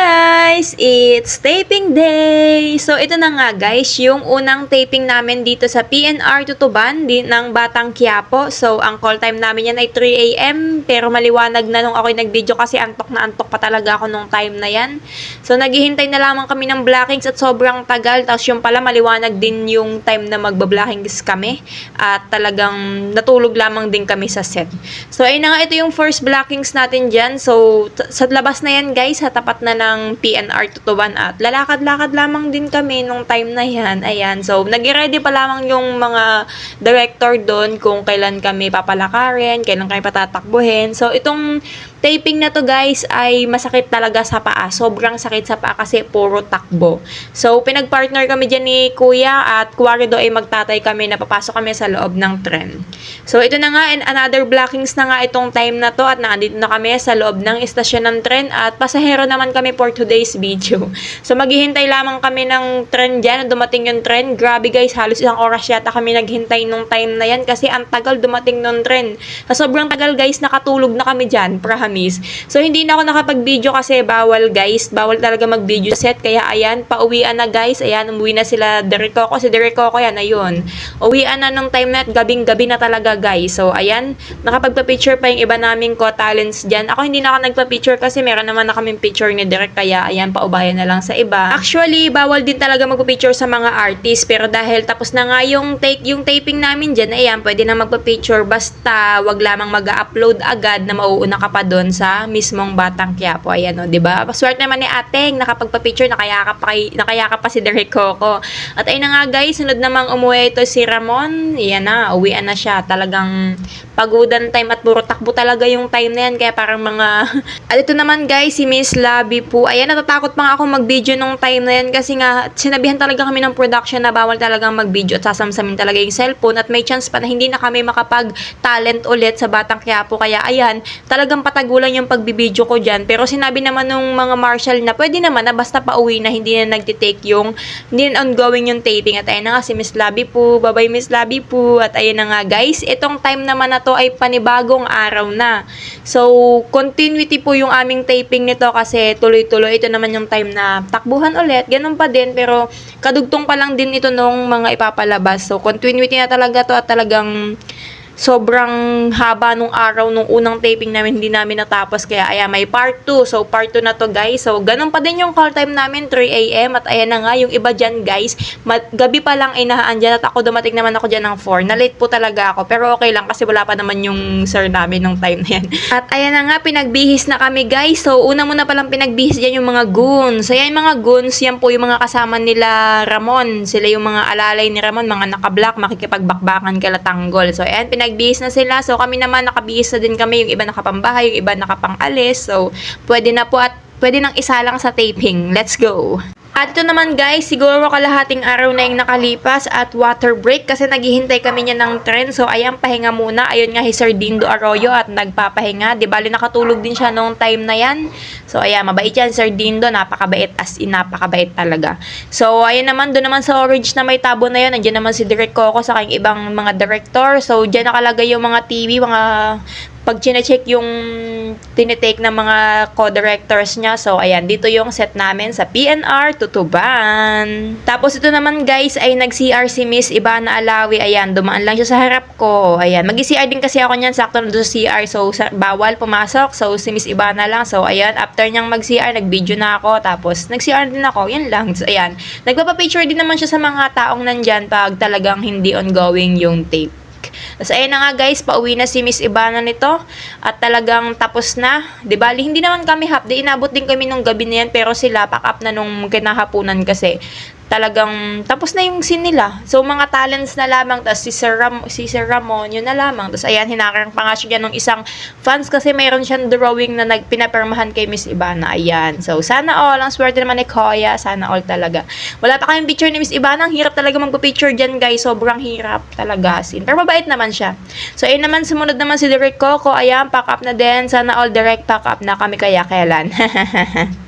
guys! It's taping day! So, ito na nga guys, yung unang taping namin dito sa PNR Tutuban di, ng Batang Quiapo. So, ang call time namin yan ay 3 a.m. Pero maliwanag na nung ako'y nag-video kasi antok na antok pa talaga ako nung time na yan. So, naghihintay na lamang kami ng blackings at sobrang tagal. Tapos yung pala maliwanag din yung time na magbablackings kami. At talagang natulog lamang din kami sa set. So, ayun na nga, ito yung first blackings natin dyan. So, sa labas na yan guys, sa tapat na ng PNR Tutuban at lalakad-lakad lamang din kami nung time na yan. Ayan, so nag-ready pa lamang yung mga director doon kung kailan kami papalakarin, kailan kami patatakbuhin. So itong taping na to guys ay masakit talaga sa paa. Sobrang sakit sa paa kasi puro takbo. So pinag-partner kami dyan ni Kuya at kuwari do ay magtatay kami na papasok kami sa loob ng tren. So ito na nga and another blockings na nga itong time na to at nandito na kami sa loob ng istasyon ng tren at pasahero naman kami for today's video. So maghihintay lamang kami ng tren dyan, dumating yung tren. Grabe guys, halos isang oras yata kami naghintay nung time na yan kasi ang tagal dumating nung tren. Sa sobrang tagal guys, nakatulog na kami dyan, promise. So hindi na ako nakapag-video kasi bawal guys, bawal talaga mag-video set. Kaya ayan, pauwian na guys. Ayan, umuwi na sila Derek Coco. Si Derek Coco yan, ayun. Uwian na nung time na gabing-gabi na talaga guys. So ayan, nakapagpa-picture pa yung iba naming co-talents dyan. Ako hindi na ako nagpa-picture kasi meron naman na kaming picture ni Derek kaya ayan, paubayan na lang sa iba. Actually, bawal din talaga magpa-picture sa mga artist pero dahil tapos na nga yung take yung taping namin dyan, ayan, pwede na magpa-picture basta wag lamang mag-upload agad na mauuna ka pa doon sa mismong Batang Quiapo. Ayan o, di ba? Paswerte naman ni Ateng, nakapagpa-picture, nakayakap pa, kay, nakayakap pa si Derek Coco. At ayun na nga guys, sunod namang umuwi ito si Ramon. Ayan na, uwian na siya. Talagang pagudan time at puro takbo talaga yung time na yan. Kaya parang mga... At ito naman guys, si Miss Labi po. Ayan, natatakot pa nga ako mag-video nung time na yan kasi nga sinabihan talaga kami ng production na bawal talagang mag-video at sasamsamin talaga yung cellphone at may chance pa na hindi na kami makapag-talent ulit sa Batang Quiapo. Kaya ayan, talagang patagulan yung pagbibideo ko dyan. Pero sinabi naman nung mga marshal na pwede naman na basta pauwi na hindi na nagtitake yung, hindi na ongoing yung taping. At ayun na nga si Miss Labi po. Bye-bye Miss Labi po. At ayun na nga guys, itong time naman na to ay panibagong araw na. So, continuity po yung aming taping nito kasi tuloy-tuloy. Ito naman yung time na takbuhan ulit. Ganun pa din pero kadugtong pa lang din ito nung mga ipapalabas. So, continuity na talaga to at talagang sobrang haba nung araw nung unang taping namin hindi namin natapos kaya ayan may part 2 so part 2 na to guys. So ganun pa din yung call time namin 3am at ayan na nga yung iba dyan guys mat, gabi pa lang ay nahaan dyan at ako dumating naman ako dyan ng 4 na late po talaga ako pero okay lang kasi wala pa naman yung sir namin nung time na yan. At ayan na nga pinagbihis na kami guys. So una muna palang pinagbihis dyan yung mga goons. So yan mga goons yan po yung mga kasama nila Ramon. Sila yung mga alalay ni Ramon mga naka-black makikipagbakbakan kala tanggol so ayan pinagbihis na sila. So kami naman nakabihis na din kami. Yung iba nakapambahay yung iba nakapangalis. So pwede na po at pwede nang isa lang sa taping. Let's go at ito naman guys, siguro kalahating araw na yung nakalipas at water break kasi naghihintay kami niya ng tren. So ayan, pahinga muna. Ayun nga, si Sir Dindo Arroyo at nagpapahinga. Di bali nakatulog din siya nung time na yan. So ayan, mabait yan Sir Dindo. Napakabait as in, napakabait talaga. So ayun naman, doon naman sa orange na may tabo na yun. Nandiyan naman si Direk Coco sa kanyang ibang mga director. So dyan nakalagay yung mga TV, mga pag chine-check yung tinitake ng mga co-directors niya. So, ayan, dito yung set namin sa PNR Tutuban. Tapos, ito naman guys, ay nag-CR si Miss Ibana Alawi. Ayan, dumaan lang siya sa harap ko. Ayan, mag-CR din kasi ako niyan, sakto na doon sa CR. So, sa, bawal pumasok. So, si Miss Ibana lang. So, ayan, after niyang mag-CR, nag-video na ako. Tapos, nag-CR din ako. Yan lang. So, ayan, nagpapapicture din naman siya sa mga taong nandyan pag talagang hindi ongoing yung tape. Tapos ayun na nga guys, pauwi na si Miss Ibana nito at talagang tapos na. 'Di ba? Hindi naman kami half day, inabot din kami nung gabi na yan pero sila pack up na nung kinahapunan kasi talagang tapos na yung scene nila. So, mga talents na lamang. Tapos, si Sir, Ram, si Sir Ramon, yun na lamang. Tapos, ayan, hinakarang pa nga siya ng isang fans kasi mayroon siyang drawing na nagpinapermahan kay Miss Ibana. Ayan. So, sana all. Ang swerte naman ni Koya. Sana all talaga. Wala pa kayong picture ni Miss Ibana. Ang hirap talaga magpa-picture dyan, guys. Sobrang hirap talaga. Sin. Pero mabait naman siya. So, ayun naman, sumunod naman si Direct Coco. Ayan, pack up na din. Sana all direct pack up na kami kaya kailan.